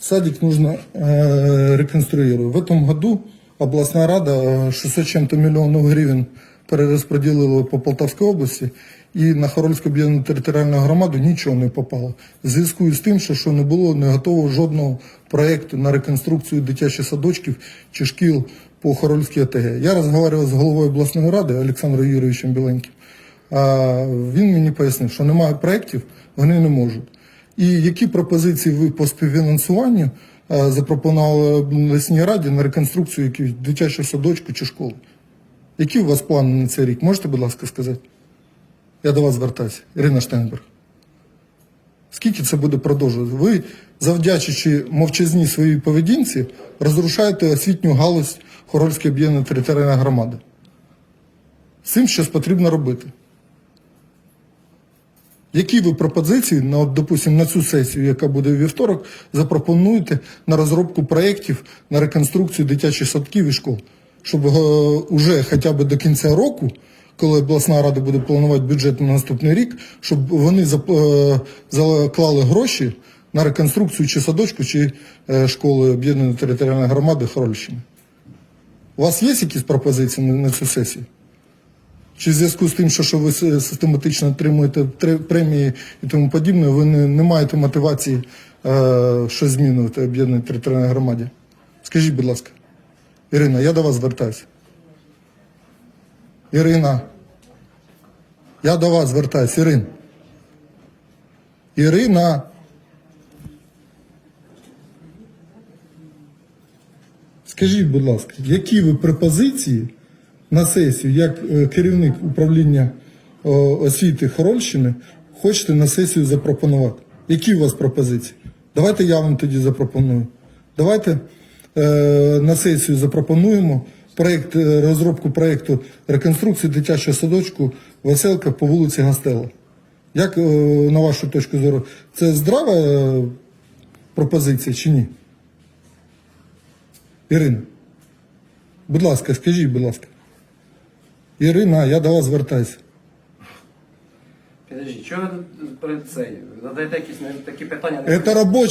Садик нужно э, реконструировать. В этом году областная рада э, 600 чем-то миллионов гривен перерозподілили по Полтавській області, і на Хорольську об'єднану територіальну громаду нічого не попало. В зв'язку з тим, що, що не було не готового жодного проєкту на реконструкцію дитячих садочків чи шкіл по Хорольській АТГ. Я розмовляв з головою обласної ради Олександром Юрійовичем Біленьким. А він мені пояснив, що немає проєктів, вони не можуть. І які пропозиції ви по співфінансуванню е, запропонували обласній раді на реконструкцію якихось дитячого садочку чи школи? Які у вас плани на цей рік? Можете, будь ласка, сказати? Я до вас звертаюся. Ірина Штенберг. Скільки це буде продовжувати? Ви, завдячуючи мовчазній своїй поведінці, розрушаєте освітню галузь Хорольської об'єднаної територіальної громади. З цим щось потрібно робити. Які ви пропозиції, на, от, на цю сесію, яка буде у вівторок, запропонуєте на розробку проєктів на реконструкцію дитячих садків і школ? Щоб е, уже хоча б до кінця року, коли обласна рада буде планувати бюджет на наступний рік, щоб вони е, заклали гроші на реконструкцію чи садочку, чи е, школи об'єднаної територіальної громади Хорольщини. У вас є якісь пропозиції на цю сесію? Чи в зв'язку з тим, що, що ви систематично отримуєте премії і тому подібне, ви не, не маєте мотивації е, щось змінювати об'єднаній територіальній громаді? Скажіть, будь ласка. Ірина, я до вас звертаюся. Ірина. Я до вас звертаюсь, Ірин. Ірина. Скажіть, будь ласка, які ви пропозиції на сесію, як е, керівник управління освіти Хорольщини, хочете на сесію запропонувати? Які у вас пропозиції? Давайте я вам тоді запропоную. Давайте е, на сесію запропонуємо проект, е, розробку проєкту реконструкції дитячого садочку Веселка по вулиці Гастела. Як, е, на вашу точку зору, це здрава е, пропозиція чи ні? Ірина, будь ласка, скажіть, будь ласка. Ірина, я до вас звертаюся. Підожди, чого ви тут перед цею? Задаєте якісь не такі питання? не Це робоча